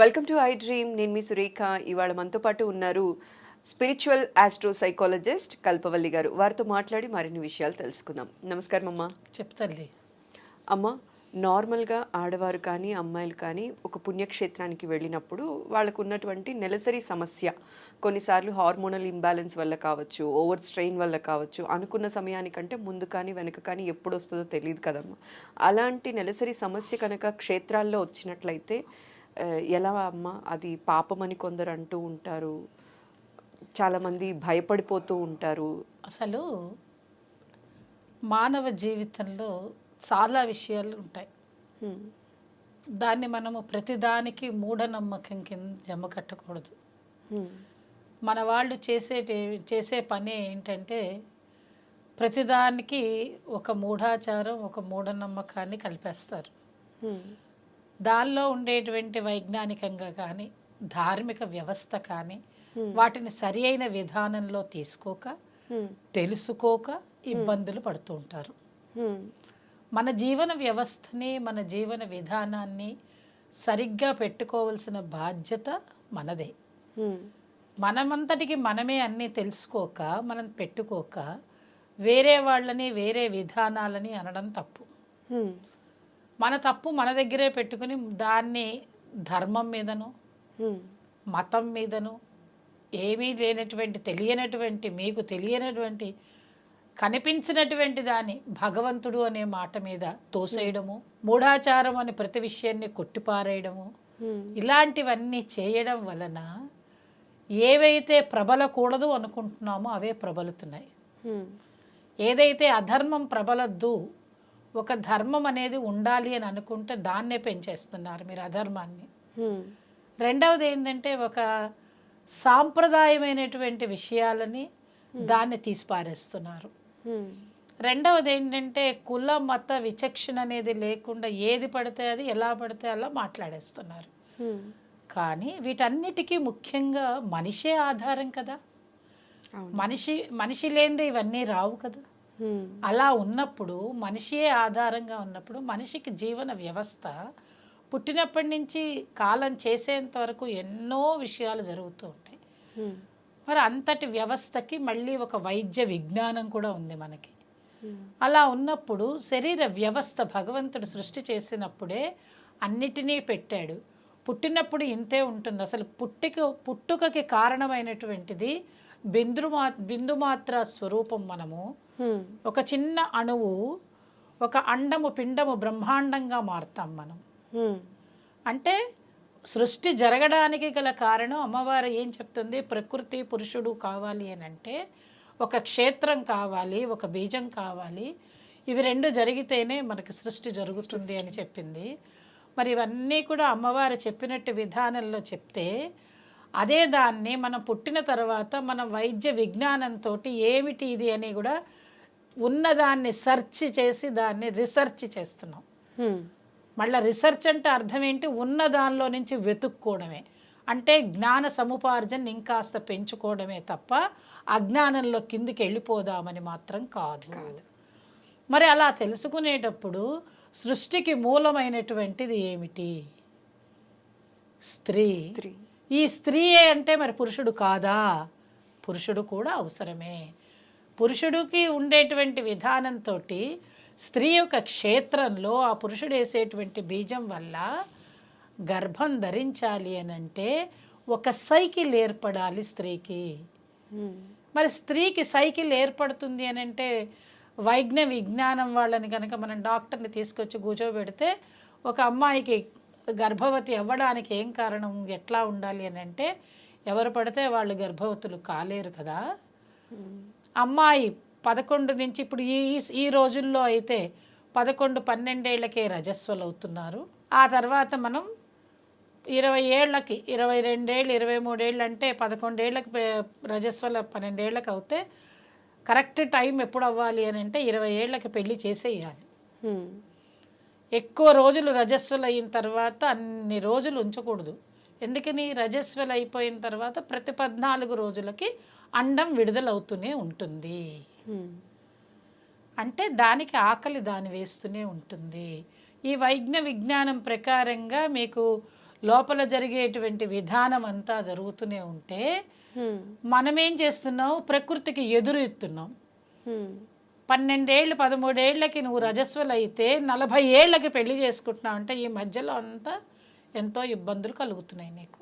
Welcome to I dream. నేను మీ సురేఖ. ఇవాళ మనతో పాటు ఉన్నారు స్పిరిచువల్ ఆస్ట్రో సైకాలజిస్ట్ కల్పవల్లి గారు. వారితో మాట్లాడి మరిన్ని విషయాలు తెలుసుకుందాం. నమస్కారం అమ్మా. చెప్తాండి అమ్మ నార్మల్గా ఆడవారు కానీ అమ్మాయిలు కానీ ఒక పుణ్యక్షేత్రానికి వెళ్ళినప్పుడు వాళ్ళకు ఉన్నటువంటి నెలసరి సమస్య కొన్నిసార్లు హార్మోనల్ ఇంబ్యాలెన్స్ వల్ల కావచ్చు ఓవర్ స్ట్రెయిన్ వల్ల కావచ్చు అనుకున్న సమయానికంటే ముందు కానీ వెనక కానీ ఎప్పుడు వస్తుందో తెలియదు కదమ్మా. అలాంటి నెలసరి సమస్య కనుక క్షేత్రాల్లో వచ్చినట్లయితే ఎలా అమ్మ అది పాపమని కొందరు అంటూ ఉంటారు చాలామంది భయపడిపోతూ ఉంటారు అసలు మానవ జీవితంలో చాలా విషయాలు ఉంటాయి. దాన్ని మనము ప్రతిదానికి మూఢనమ్మకం కింద జమ కట్టకూడదు. మన వాళ్ళు చేసే చేసే పని ఏంటంటే ప్రతిదానికి ఒక మూఢాచారం ఒక మూఢనమ్మకాన్ని కలిపేస్తారు. దానిలో ఉండేటువంటి వైజ్ఞానికంగా కానీ ధార్మిక వ్యవస్థ కానీ. వాటిని సరి అయిన విధానంలో తీసుకోక. తెలుసుకోక ఇబ్బందులు పడుతూ ఉంటారు. మన జీవన వ్యవస్థని మన జీవన విధానాన్ని సరిగ్గా పెట్టుకోవాల్సిన బాధ్యత మనదే. మనమంతటికి మనమే అన్నీ తెలుసుకోక మనం పెట్టుకోక వేరే వాళ్ళని వేరే విధానాలని అనడం తప్పు. మన తప్పు మన దగ్గరే పెట్టుకుని దాన్ని ధర్మం మీదను. మతం మీదను ఏమీ లేనటువంటి తెలియనటువంటి మీకు తెలియనటువంటి కనిపించినటువంటి దాని భగవంతుడు అనే మాట మీద తోసేయడము మూఢాచారం అనే ప్రతి విషయాన్ని కొట్టిపారేయడము. ఇలాంటివన్నీ చేయడం వలన ఏవైతే ప్రబలకూడదు అనుకుంటున్నామో అవే ప్రబలుతున్నాయి. ఏదైతే అధర్మం ప్రబలద్దు ఒక ధర్మం అనేది ఉండాలి అని అనుకుంటే దాన్నే పెంచేస్తున్నారు మీరు అధర్మాన్ని. రెండవది ఏంటంటే ఒక సాంప్రదాయమైనటువంటి విషయాలని దాన్ని తీసిపారేస్తున్నారు. రెండవది ఏంటంటే కుల మత విచక్షణ అనేది లేకుండా ఏది పడితే అది ఎలా పడితే అలా మాట్లాడేస్తున్నారు. కానీ వీటన్నిటికీ ముఖ్యంగా మనిషే ఆధారం కదా. మనిషి మనిషి లేనిదే ఇవన్నీ రావు కదా. అలా ఉన్నప్పుడు మనిషియే ఆధారంగా ఉన్నప్పుడు మనిషికి జీవన వ్యవస్థ పుట్టినప్పటి నుంచి కాలం చేసేంత వరకు ఎన్నో విషయాలు జరుగుతూ ఉంటాయి హ్మ్. మరి అంతటి వ్యవస్థకి మళ్ళీ ఒక వైద్య విజ్ఞానం కూడా ఉంది మనకి హ్మ్. అలా ఉన్నప్పుడు శరీర వ్యవస్థ భగవంతుడు సృష్టి చేసినప్పుడే అన్నిటినీ పెట్టాడు పుట్టినప్పుడు ఇంతే ఉంటుంది అసలు పుట్టిక పుట్టుకకి కారణమైనటువంటిది బిందుమా బిందుమాత్ర స్వరూపం మనము. ఒక చిన్న అణువు ఒక అండము పిండము బ్రహ్మాండంగా మారుతాం మనం. అంటే సృష్టి జరగడానికి గల కారణం అమ్మవారు ఏం చెప్తుంది? ప్రకృతి పురుషుడు కావాలి అని అంటే ఒక క్షేత్రం కావాలి ఒక బీజం కావాలి. ఇవి రెండు జరిగితేనే మనకి సృష్టి జరుగుతుంది అని చెప్పింది. మరి ఇవన్నీ కూడా అమ్మవారు చెప్పినట్టు విధానంలో చెప్తే అదే దాన్ని మనం పుట్టిన తర్వాత మనం వైద్య విజ్ఞానంతో ఏమిటి ఇది అని కూడా ఉన్నదాన్ని సెర్చ్ చేసి దాన్ని రీసెర్చ్ చేస్తున్నాం. మళ్ళీ రీసెర్చ్ అంటే అర్థం ఏంటి? ఉన్న దానిలో నుంచి వెతుక్కోవడమే. అంటే జ్ఞాన సముపార్జన ఇంకాస్త పెంచుకోవడమే తప్ప అజ్ఞానంలో కిందికి వెళ్ళిపోదామని మాత్రం కాదు. మరి అలా తెలుసుకునేటప్పుడు సృష్టికి మూలమైనటువంటిది ఏమిటి? స్త్రీ. స్త్రీ. ఈ స్త్రీయే అంటే మరి పురుషుడు కాదా? పురుషుడు కూడా అవసరమే. పురుషుడికి ఉండేటువంటి విధానంతో స్త్రీ యొక్క క్షేత్రంలో ఆ పురుషుడు వేసేటువంటి బీజం వల్ల గర్భం ధరించాలి అని అంటే ఒక సైకిల్ ఏర్పడాలి స్త్రీకి. మరి స్త్రీకి సైకిల్ ఏర్పడుతుంది అని అంటే వైజ్ఞ విజ్ఞానం వాళ్ళని కనుక మనం డాక్టర్ని తీసుకొచ్చి కూర్చోబెడితే ఒక అమ్మాయికి గర్భవతి అవ్వడానికి ఏం కారణం ఎట్లా ఉండాలి అని అంటే ఎవరు పడితే వాళ్ళు గర్భవతులు కాలేరు కదా. అమ్మాయి పదకొండు నుంచి ఇప్పుడు ఈ ఈ- రోజుల్లో అయితే పదకొండు పన్నెండేళ్ళకే రజస్వలు అవుతున్నారు ఆ తర్వాత మనం ఇరవై ఏళ్ళకి ఇరవై రెండేళ్ళు ఇరవై మూడేళ్ళు అంటే పదకొండేళ్ళకి రజస్వల పన్నెండేళ్ళకి అవుతే కరెక్ట్ టైం ఎప్పుడు అవ్వాలి అని అంటే ఇరవై ఏళ్ళకి పెళ్ళి చేసేయాలి. ఎక్కువ రోజులు రజస్వలు అయిన తర్వాత అన్ని రోజులు ఉంచకూడదు. ఎందుకని? రజస్వలు అయిపోయిన తర్వాత ప్రతి పద్నాలుగు రోజులకి అండం విడుదలవుతూనే ఉంటుంది. అంటే దానికి ఆకలి దాని వేస్తూనే ఉంటుంది. ఈ వైజ్ఞ విజ్ఞానం ప్రకారంగా మీకు లోపల జరిగేటువంటి విధానం అంతా జరుగుతూనే ఉంటే మనమేం చేస్తున్నాం? ప్రకృతికి ఎదురు ఇస్తున్నాం పన్నెండేళ్ళు పదమూడేళ్ళకి నువ్వు రజస్వలు అయితే నలభై ఏళ్ళకి పెళ్ళి చేసుకుంటున్నావు అంటే ఈ మధ్యలో అంతా ఎంతో ఇబ్బందులు కలుగుతున్నాయి నీకు.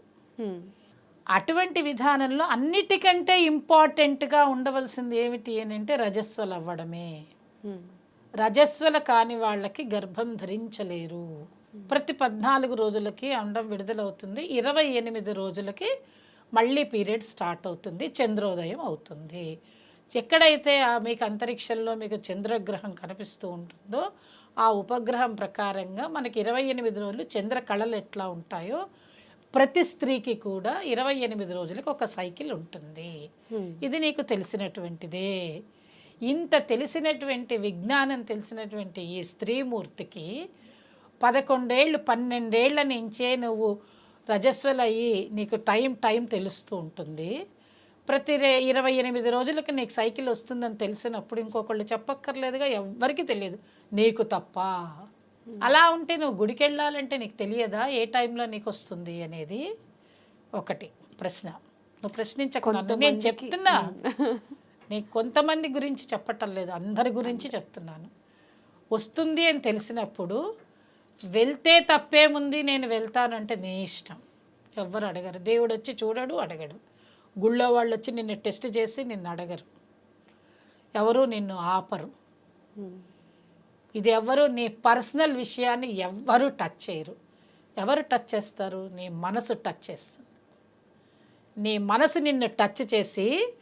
అటువంటి విధానంలో అన్నిటికంటే ఇంపార్టెంట్గా ఉండవలసింది ఏమిటి అని అంటే రజస్వలు అవ్వడమే. రజస్వల కాని వాళ్ళకి గర్భం ధరించలేరు. ప్రతి పద్నాలుగు రోజులకి అండం విడుదలవుతుంది. ఇరవై ఎనిమిది రోజులకి మళ్ళీ పీరియడ్ స్టార్ట్ అవుతుంది. చంద్రోదయం అవుతుంది. ఎక్కడైతే ఆ మీకు అంతరిక్షంలో మీకు చంద్రగ్రహం కనిపిస్తూ ఉంటుందో ఆ ఉపగ్రహం ప్రకారంగా మనకి ఇరవై ఎనిమిది రోజులు చంద్ర కళలు ఎట్లా ఉంటాయో ప్రతి స్త్రీకి కూడా ఇరవై ఎనిమిది రోజులకు ఒక సైకిల్ ఉంటుంది. ఇది నీకు తెలిసినటువంటిదే. ఇంత తెలిసినటువంటి విజ్ఞానం తెలిసినటువంటి ఈ స్త్రీమూర్తికి పదకొండేళ్ళు పన్నెండేళ్ళ నుంచే నువ్వు రజస్వలయ్యి నీకు టైం టైం తెలుస్తూ ఉంటుంది. ప్రతి రే ఇరవై ఎనిమిది రోజులకి నీకు సైకిల్ వస్తుందని తెలిసినప్పుడు ఇంకొకళ్ళు చెప్పక్కర్లేదుగా ఎవ్వరికీ తెలియదు. నీకు తప్ప. అలా ఉంటే నువ్వు గుడికి వెళ్ళాలంటే నీకు తెలియదా? ఏ టైంలో నీకు వస్తుంది అనేది? ఒకటి ప్రశ్న. నువ్వు ప్రశ్నించకుండా నేను చెప్తున్నా. నీకు కొంతమంది గురించి చెప్పటం లేదు. అందరి గురించి చెప్తున్నాను. వస్తుంది అని తెలిసినప్పుడు వెళ్తే తప్పేముంది నేను వెళ్తానంటే నీ ఇష్టం. ఎవ్వరు అడగరు. దేవుడు వచ్చి చూడడు అడగడు. గుళ్ళో వాళ్ళు వచ్చి నిన్ను టెస్ట్ చేసి నిన్ను అడగరు. ఎవరు నిన్ను ఆపరు. ఇది ఎవరు? నీ పర్సనల్ విషయాన్ని ఎవ్వరు టచ్ చేయరు. ఎవరు టచ్ చేస్తారు? నీ మనసు టచ్ చేస్తుంది. నీ మనసు నిన్ను టచ్ చేసి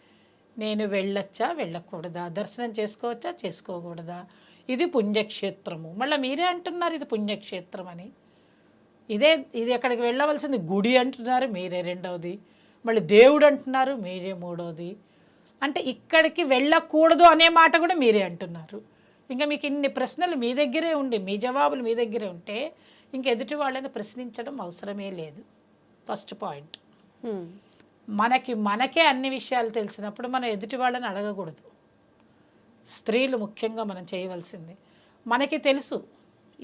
నేను వెళ్ళొచ్చా వెళ్ళకూడదా? దర్శనం చేసుకోవచ్చా చేసుకోకూడదా? ఇది పుణ్యక్షేత్రము. మళ్ళీ మీరే అంటున్నారు ఇది పుణ్యక్షేత్రం అని. ఇదే ఇది ఎక్కడికి వెళ్ళవలసింది గుడి అంటున్నారు మీరే రెండవది. మళ్ళీ దేవుడు అంటున్నారు మీరే మూడవది. అంటే ఇక్కడికి వెళ్ళకూడదు అనే మాట కూడా మీరే అంటున్నారు. ఇంకా మీకు ఇన్ని ప్రశ్నలు మీ దగ్గరే ఉండి మీ జవాబులు మీ దగ్గరే ఉంటే ఇంక ఎదుటి వాళ్ళని ప్రశ్నించడం అవసరమే లేదు. ఫస్ట్ పాయింట్ మనకి మనకే అన్ని విషయాలు తెలిసినప్పుడు మనం ఎదుటి వాళ్ళని అడగకూడదు. స్త్రీలు ముఖ్యంగా మనం చేయవలసింది. మనకి తెలుసు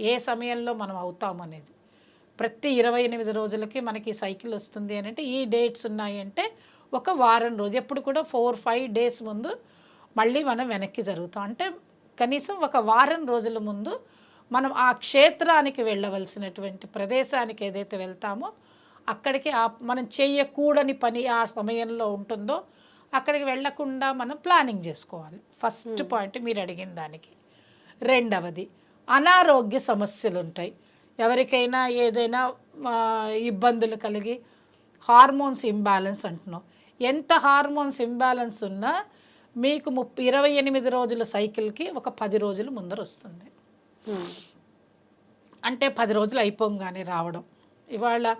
ఏ సమయంలో మనం అవుతాం అనేది. ప్రతి ఇరవై ఎనిమిది రోజులకి మనకి సైకిల్ వస్తుంది అని అంటే ఈ డేట్స్ ఉన్నాయి అంటే ఒక వారం రోజు ఎప్పుడు కూడా ఫోర్ ఫైవ్ డేస్ ముందు మళ్ళీ మనం వెనక్కి జరుగుతాం. అంటే కనీసం ఒక వారం రోజుల ముందు మనం ఆ క్షేత్రానికి వెళ్ళవలసినటువంటి ప్రదేశానికి ఏదైతే వెళ్తామో అక్కడికి ఆ మనం చేయకూడని పని ఆ సమయంలో ఉంటుందో అక్కడికి వెళ్ళకుండా మనం ప్లానింగ్ చేసుకోవాలి. ఫస్ట్ పాయింట్ మీరు అడిగిన దానికి. రెండవది అనారోగ్య సమస్యలు ఉంటాయి ఎవరికైనా ఏదైనా ఇబ్బందులు కలిగి హార్మోన్స్ ఇంబ్యాలెన్స్ అంటున్నాం. ఎంత హార్మోన్స్ ఇంబ్యాలెన్స్ ఉన్నా మీకు ముప్పై ఇరవై ఎనిమిది రోజుల సైకిల్కి ఒక పది రోజులు ముందర వస్తుంది. అంటే పది రోజులు అయిపోగానే రావడం. ఇవాళ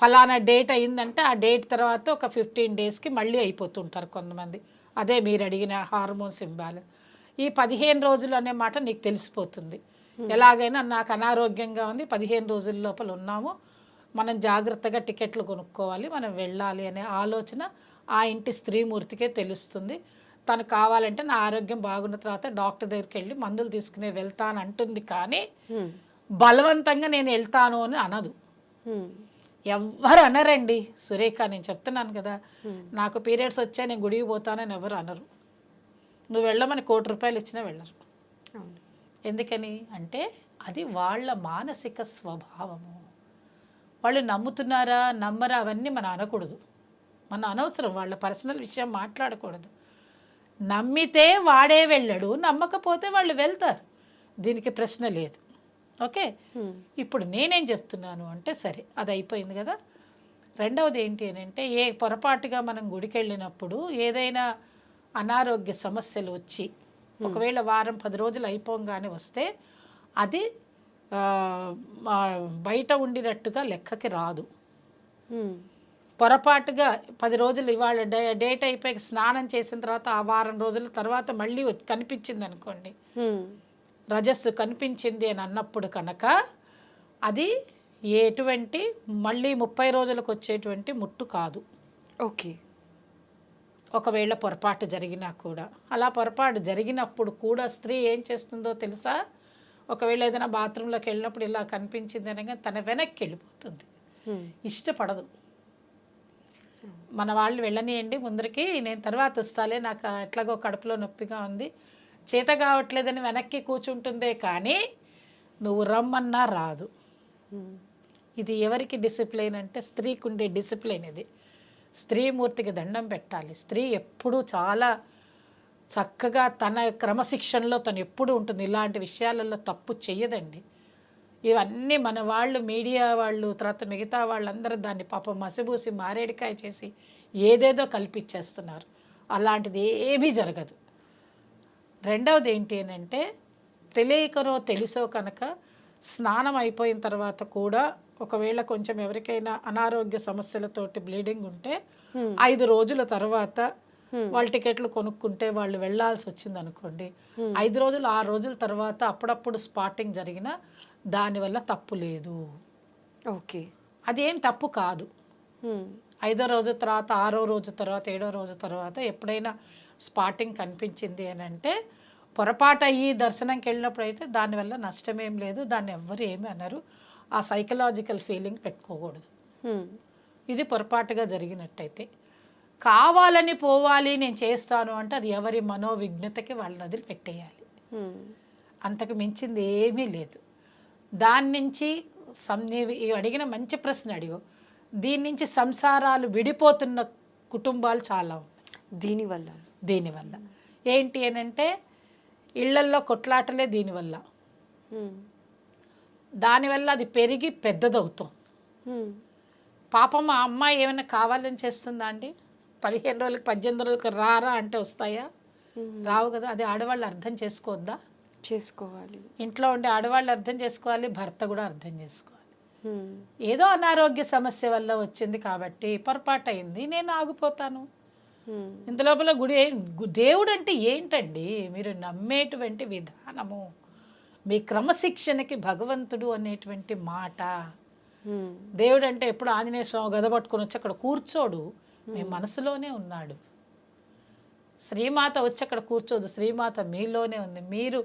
ఫలానా డేట్ అయిందంటే ఆ డేట్ తర్వాత ఒక ఫిఫ్టీన్ డేస్కి మళ్ళీ అయిపోతుంటారు కొంతమంది. అదే మీరు అడిగిన హార్మోన్స్ ఇంబ్యాలెన్స్ ఈ పదిహేను రోజులు అనే మాట నీకు తెలిసిపోతుంది. ఎలాగైనా నాకు అనారోగ్యంగా ఉంది పదిహేను రోజుల లోపల ఉన్నాము. మనం జాగ్రత్తగా టికెట్లు కొనుక్కోవాలి మనం వెళ్ళాలి అనే ఆలోచన ఆ ఇంటి స్త్రీమూర్తికే తెలుస్తుంది. తను కావాలంటే నా ఆరోగ్యం బాగున్న తర్వాత డాక్టర్ దగ్గరికి వెళ్ళి మందులు తీసుకునే వెళ్తాను అంటుంది కానీ బలవంతంగా నేను వెళ్తాను అని అనదు. ఎవ్వరు అనరండి. సురేఖ నేను చెప్తున్నాను కదా నాకు పీరియడ్స్ వచ్చా నేను గుడికి పోతానని ఎవరు అనరు. నువ్వు వెళ్ళమని కోటి రూపాయలు ఇచ్చినా వెళ్ళరు. ఎందుకని అంటే అది వాళ్ళ మానసిక స్వభావము. వాళ్ళు నమ్ముతున్నారా నమ్మరా అవన్నీ మనం అనకూడదు. మన అనవసరం వాళ్ళ పర్సనల్ విషయం మాట్లాడకూడదు. నమ్మితే వాడే వెళ్ళడు నమ్మకపోతే వాళ్ళు వెళ్తారు. దీనికి ప్రశ్న లేదు. ఓకే? ఇప్పుడు నేనేం చెప్తున్నాను అంటే సరే అది అయిపోయింది కదా. రెండవది ఏంటి అని అంటే ఏ పొరపాటుగా మనం గుడికి వెళ్ళినప్పుడు ఏదైనా అనారోగ్య సమస్యలు వచ్చి ఒకవేళ వారం పది రోజులు అయిపోగానే వస్తే అది బయట ఉండినట్టుగా లెక్కకి రాదు. పొరపాటుగా పది రోజులు ఇవాళ డే డేట్ అయిపోయి స్నానం చేసిన తర్వాత ఆ వారం రోజుల తర్వాత మళ్ళీ కనిపించింది అనుకోండి. రజస్సు కనిపించింది అని అన్నప్పుడు కనుక అది ఎటువంటి మళ్ళీ ముప్పై రోజులకు వచ్చేటువంటి ముట్టు కాదు. ఓకే. ఒకవేళ పొరపాటు జరిగినా కూడా. అలా పొరపాటు జరిగినప్పుడు కూడా స్త్రీ ఏం చేస్తుందో తెలుసా? ఒకవేళ ఏదైనా బాత్రూంలోకి వెళ్ళినప్పుడు ఇలా కనిపించింది అనగా తన వెనక్కి వెళ్ళిపోతుంది. ఇష్టపడదు. మన వాళ్ళు వెళ్ళనియండి ముందరికి నేను తర్వాత వస్తాలే నాకు ఎట్లాగో కడుపులో నొప్పిగా ఉంది. చేత కావట్లేదని వెనక్కి కూర్చుంటుందే కానీ నువ్వు రమ్మన్నా రాదు. ఇది ఎవరికి డిసిప్లిన్ అంటే స్త్రీకి ఉండే డిసిప్లిన్ ఇది. స్త్రీమూర్తికి దండం పెట్టాలి. స్త్రీ ఎప్పుడూ చాలా చక్కగా తన క్రమశిక్షణలో తను ఎప్పుడు ఉంటుంది. ఇలాంటి విషయాలలో తప్పు చెయ్యదండి. ఇవన్నీ మన వాళ్ళు మీడియా వాళ్ళు తర్వాత మిగతా వాళ్ళందరూ దాన్ని పాపం మసిబూసి మారేడికాయ చేసి ఏదేదో కల్పించేస్తున్నారు అలాంటిది ఏమీ జరగదు రెండవది ఏంటి అని అంటే తెలియకనో తెలుసో కనుక స్నానం అయిపోయిన తర్వాత కూడా ఒకవేళ కొంచెం ఎవరికైనా అనారోగ్య సమస్యలతోటి బ్లీడింగ్ ఉంటే. ఐదు రోజుల తర్వాత. వాళ్ళ టికెట్లు కొనుక్కుంటే వాళ్ళు వెళ్ళాల్సి వచ్చింది అనుకోండి ఐదు రోజులు ఆరు రోజుల తర్వాత అప్పుడప్పుడు స్పాటింగ్ జరిగిన దానివల్ల తప్పు లేదు. ఓకే. అదేం తప్పు కాదు. ఐదో రోజు తర్వాత ఆరో రోజు తర్వాత ఏడో రోజు తర్వాత ఎప్పుడైనా స్పాటింగ్ కనిపించింది అని అంటే పొరపాటు అయ్యి దర్శనంకి వెళ్ళినప్పుడు అయితే దానివల్ల నష్టమేం లేదు దాన్ని ఎవ్వరు ఏమి అనరు. ఆ సైకలాజికల్ ఫీలింగ్ పెట్టుకోకూడదు. ఇది పొరపాటుగా జరిగినట్టయితే. కావాలని పోవాలి నేను చేస్తాను అంటే అది ఎవరి మనోవిఘ్నతకి వాళ్ళని వదిలిపెట్టేయాలి. అంతకు మించింది ఏమీ లేదు. దాని నుంచి అడిగిన మంచి ప్రశ్న అడిగు. దీని నుంచి సంసారాలు విడిపోతున్న కుటుంబాలు చాలా ఉన్నాయి. దీనివల్ల దీనివల్ల ఏంటి అని అంటే ఇళ్ళల్లో కొట్లాటలే దీనివల్ల. దానివల్ల అది పెరిగి పెద్దదవుతుంది హ్మ్. పాపం ఆ అమ్మాయి ఏమైనా కావాలని చేస్తుందా అండి? పదిహేను రోజులకి పద్దెనిమిది రోజులకి రారా అంటే వస్తాయా. రావు కదా అది ఆడవాళ్ళు అర్థం చేసుకోవద్దా? చేసుకోవాలి. ఇంట్లో ఉండే ఆడవాళ్ళు అర్థం చేసుకోవాలి భర్త కూడా అర్థం చేసుకోవాలి. ఏదో అనారోగ్య సమస్య వల్ల వచ్చింది కాబట్టి పొరపాటు అయింది నేను ఆగిపోతాను. ఇంత లోపల గుడి దేవుడు అంటే ఏంటండి? మీరు నమ్మేటువంటి విధానము మీ క్రమశిక్షణకి భగవంతుడు అనేటువంటి మాట. దేవుడు అంటే ఎప్పుడు ఆంజనేయ స్వామి గద పట్టుకొని వచ్చి అక్కడ కూర్చోడు మీ మనసులోనే ఉన్నాడు. శ్రీమాత వచ్చి అక్కడ కూర్చోదు శ్రీమాత మీలోనే ఉంది. మీరు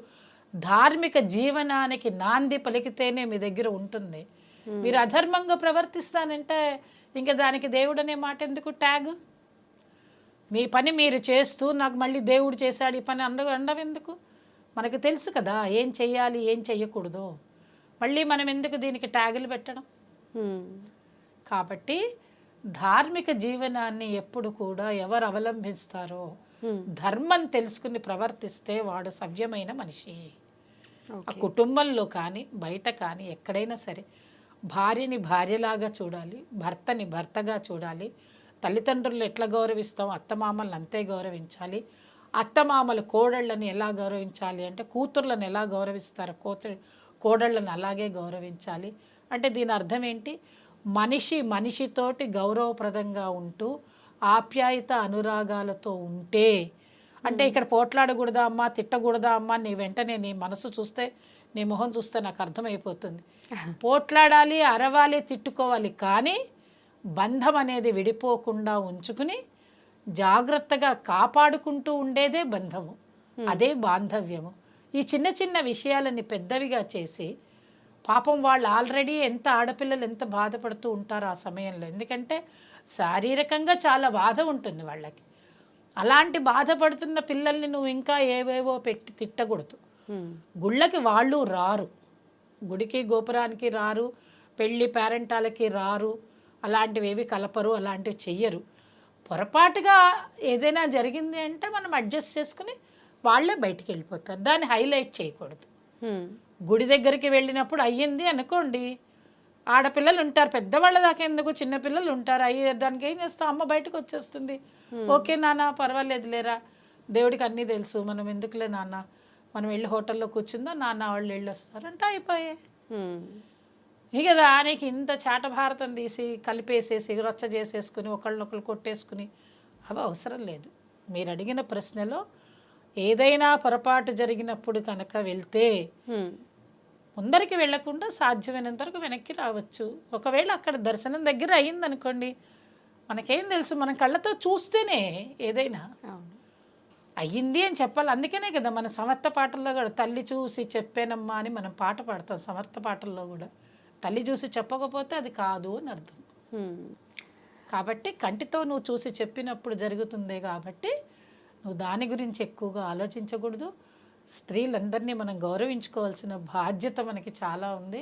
ధార్మిక జీవనానికి నాంది పలికితేనే మీ దగ్గర ఉంటుంది. మీరు అధర్మంగా ప్రవర్తిస్తానంటే ఇంకా దానికి దేవుడు అనే మాట ఎందుకు ట్యాగ్? మీ పని మీరు చేస్తూ నాకు మళ్ళీ దేవుడు చేశాడు ఈ పని అండ అండం ఎందుకు మనకు తెలుసు కదా ఏం చెయ్యాలి ఏం చెయ్యకూడదు. మళ్ళీ మనం ఎందుకు దీనికి ట్యాగులు పెట్టడం. కాబట్టి ధార్మిక జీవనాన్ని ఎప్పుడు కూడా ఎవరు అవలంబిస్తారో. ధర్మం తెలుసుకుని ప్రవర్తిస్తే వాడు సవ్యమైన మనిషి. ఆ కుటుంబంలో కానీ బయట కానీ ఎక్కడైనా సరే భార్యని భార్యలాగా చూడాలి భర్తని భర్తగా చూడాలి తల్లిదండ్రులు ఎట్లా గౌరవిస్తాం అత్తమామల్ని అంతే గౌరవించాలి అత్తమామలు కోడళ్ళని ఎలా గౌరవించాలి అంటే కూతుర్లను ఎలా గౌరవిస్తారు కోత కోడళ్ళని అలాగే గౌరవించాలి. అంటే దీని అర్థం ఏంటి? మనిషి మనిషితోటి గౌరవప్రదంగా ఉంటూ ఆప్యాయత అనురాగాలతో ఉంటే అంటే ఇక్కడ పోట్లాడకూడదా అమ్మా తిట్టకూడదా అమ్మా నీ వెంటనే నీ మనసు చూస్తే నీ మొహం చూస్తే నాకు అర్థమైపోతుంది. పోట్లాడాలి అరవాలి తిట్టుకోవాలి కానీ బంధం అనేది విడిపోకుండా ఉంచుకుని జాగ్రత్తగా కాపాడుకుంటూ ఉండేదే బంధము. అదే బాంధవ్యము. ఈ చిన్న చిన్న విషయాలని పెద్దవిగా చేసి పాపం వాళ్ళు ఆల్రెడీ ఎంత ఆడపిల్లలు ఎంత బాధపడుతూ ఉంటారు ఆ సమయంలో. ఎందుకంటే శారీరకంగా చాలా బాధ ఉంటుంది వాళ్ళకి. అలాంటి బాధపడుతున్న పిల్లల్ని నువ్వు ఇంకా ఏవేవో పెట్టి తిట్టకూడదు. గుళ్ళకి వాళ్ళు రారు. గుడికి గోపురానికి రారు. పెళ్ళి పేరెంటాలకి రారు. అలాంటివి ఏవి కలపరు అలాంటివి చెయ్యరు. పొరపాటుగా ఏదైనా జరిగింది అంటే మనం అడ్జస్ట్ చేసుకుని వాళ్ళే బయటికి వెళ్ళిపోతారు. దాన్ని హైలైట్ చేయకూడదు. గుడి దగ్గరికి వెళ్ళినప్పుడు అయ్యింది అనుకోండి. ఆడపిల్లలు ఉంటారు పెద్దవాళ్ళ దాకా ఎందుకు? చిన్నపిల్లలు ఉంటారు. అయ్యే దానికి ఏం చేస్తాం? అమ్మ బయటకు వచ్చేస్తుంది. ఓకే నాన్న పర్వాలేదు లేరా దేవుడికి అన్నీ తెలుసు. మనం ఎందుకులే నాన్న? మనం వెళ్ళి హోటల్లో కూర్చుందో నాన్న వాళ్ళు వెళ్ళి వస్తారు అంటే అయిపోయాయి హ్మ్. ఇక దానికి ఇంత చాట భారతం తీసి కలిపేసేసి రచ్చ చేసేసుకుని ఒకళ్ళనొకళ్ళు కొట్టేసుకుని అవి అవసరం లేదు. మీరు అడిగిన ప్రశ్నలో ఏదైనా పొరపాటు జరిగినప్పుడు కనుక వెళ్తే హ్మ్. ముందరికి వెళ్ళకుండా సాధ్యమైనంత వరకు వెనక్కి రావచ్చు. ఒకవేళ అక్కడ దర్శనం దగ్గర అయ్యిందనుకోండి మనకేం తెలుసు మన కళ్ళతో చూస్తేనే ఏదైనా. అయ్యింది అని చెప్పాలి. అందుకనే కదా మన సమర్థ పాటల్లో కూడా తల్లి చూసి చెప్పానమ్మా అని మనం పాట పాడతాం సమర్థ పాటల్లో కూడా. తల్లి చూసి చెప్పకపోతే అది కాదు అని అర్థం. కాబట్టి కంటితో నువ్వు చూసి చెప్పినప్పుడు జరుగుతుంది కాబట్టి నువ్వు దాని గురించి ఎక్కువగా ఆలోచించకూడదు. స్త్రీలందరినీ మనం గౌరవించుకోవాల్సిన బాధ్యత మనకి చాలా ఉంది.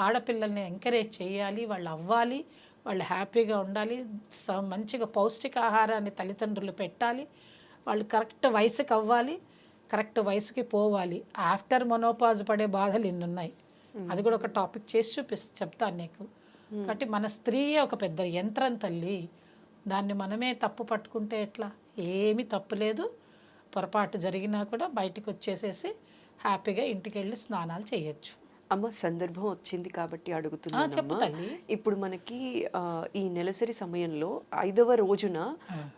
ఆడపిల్లల్ని ఎంకరేజ్ చేయాలి వాళ్ళు అవ్వాలి వాళ్ళు హ్యాపీగా ఉండాలి మంచిగా పౌష్టికాహారాన్ని తల్లిదండ్రులు పెట్టాలి వాళ్ళు కరెక్ట్ వయసుకి అవ్వాలి కరెక్ట్ వయసుకి పోవాలి. ఆఫ్టర్ మొనోపాజ్ పడే బాధలు ఇన్ని ఉన్నాయి. అది కూడా ఒక టాపిక్ చేసి చూపిస్తా చెప్తాను నీకు. కాబట్టి మన స్త్రీయే ఒక పెద్ద యంత్రం తల్లి. దాన్ని మనమే తప్పు పట్టుకుంటే ఎట్లా? ఏమీ తప్పు లేదు. పొరపాటు జరిగినా కూడా బయటికి వచ్చేసేసి హ్యాపీగా ఇంటికి వెళ్ళి స్నానాలు చేయొచ్చు. అమ్మ సందర్భం వచ్చింది కాబట్టి అడుగుతున్నాను ఇప్పుడు మనకి ఈ నెలసరి సమయంలో ఐదవ రోజున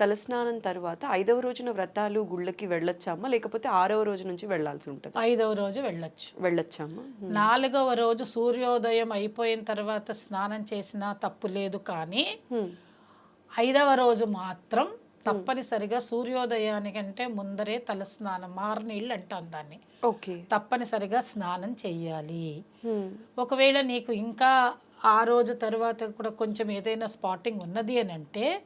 తలస్నానం తర్వాత ఐదవ రోజున వ్రతాలు గుళ్ళకి వెళ్ళొచ్చామా? లేకపోతే ఆరవ రోజు నుంచి వెళ్ళాల్సి ఉంటుంది? ఐదవ రోజు వెళ్ళొచ్చు. వెళ్ళొచ్చామా నాలుగవ రోజు సూర్యోదయం అయిపోయిన తర్వాత స్నానం చేసినా తప్పు లేదు కానీ. ఐదవ రోజు మాత్రం తప్పనిసరిగా సూర్యోదయానికంటే ముందరే తలస్నానం మారనీళ్ళు అంటాం దాన్ని. ఓకే. తప్పనిసరిగా స్నానం చెయ్యాలి. ఒకవేళ నీకు ఇంకా ఆ రోజు తర్వాత కూడా కొంచెం ఏదైనా స్పాటింగ్ ఉన్నది అని అంటే.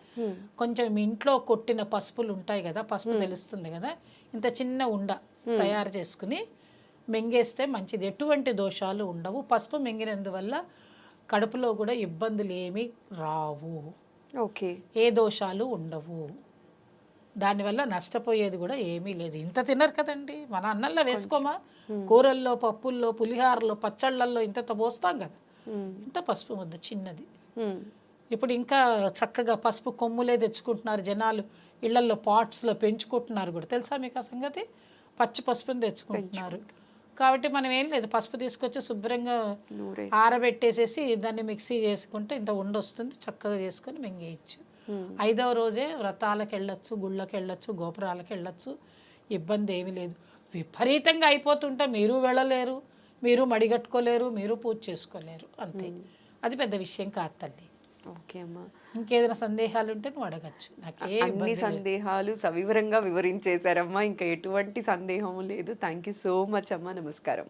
కొంచెం ఇంట్లో కొట్టిన పసుపులు ఉంటాయి కదా పసుపు తెలుస్తుంది కదా ఇంత చిన్న ఉండ తయారు చేసుకుని మింగేస్తే మంచిది. ఎటువంటి దోషాలు ఉండవు. పసుపు మింగినందువల్ల కడుపులో కూడా ఇబ్బందులు ఏమీ రావు. ఓకే. ఏ దోషాలు ఉండవు. దానివల్ల నష్టపోయేది కూడా ఏమీ లేదు. ఇంత తినరు కదండి. మన అన్నంలో వేసుకోమా? కూరల్లో పప్పుల్లో పులిహారలో పచ్చళ్ళల్లో ఇంత పోస్తాం కదా. ఇంత పసుపు ముద్ద చిన్నది. ఇప్పుడు ఇంకా చక్కగా పసుపు కొమ్ములే తెచ్చుకుంటున్నారు జనాలు. ఇళ్ళల్లో పాట్స్లో పెంచుకుంటున్నారు కూడా. తెలుసా మీకు ఆ సంగతి? పచ్చి పసుపుని తెచ్చుకుంటున్నారు. కాబట్టి మనం ఏం లేదు పసుపు తీసుకొచ్చి శుభ్రంగా ఆరబెట్టేసేసి దాన్ని మిక్సీ చేసుకుంటే ఇంత ఉండొస్తుంది చక్కగా చేసుకొని మింగేయచ్చు. హ్మ్. ఐదవ రోజే వ్రతాలకు వెళ్ళొచ్చు గుళ్ళకి వెళ్ళొచ్చు గోపురాలకు వెళ్ళొచ్చు ఇబ్బంది ఏమీ లేదు. విపరీతంగా అయిపోతుంటే మీరు వెళ్ళలేరు మీరు మడిగట్టుకోలేరు మీరు పూజ చేసుకోలేరు అంతే. అది పెద్ద విషయం కాదు తల్లి. ఓకే అమ్మా. ఇంకేదైనా సందేహాలు ఉంటే నువ్వు అడగచ్చు. నాకే అన్ని సందేహాలు సవివరంగా వివరించేశారమ్మా. ఇంకా ఎటువంటి సందేహం లేదు. థ్యాంక్ యూ సో మచ్ అమ్మా. నమస్కారం.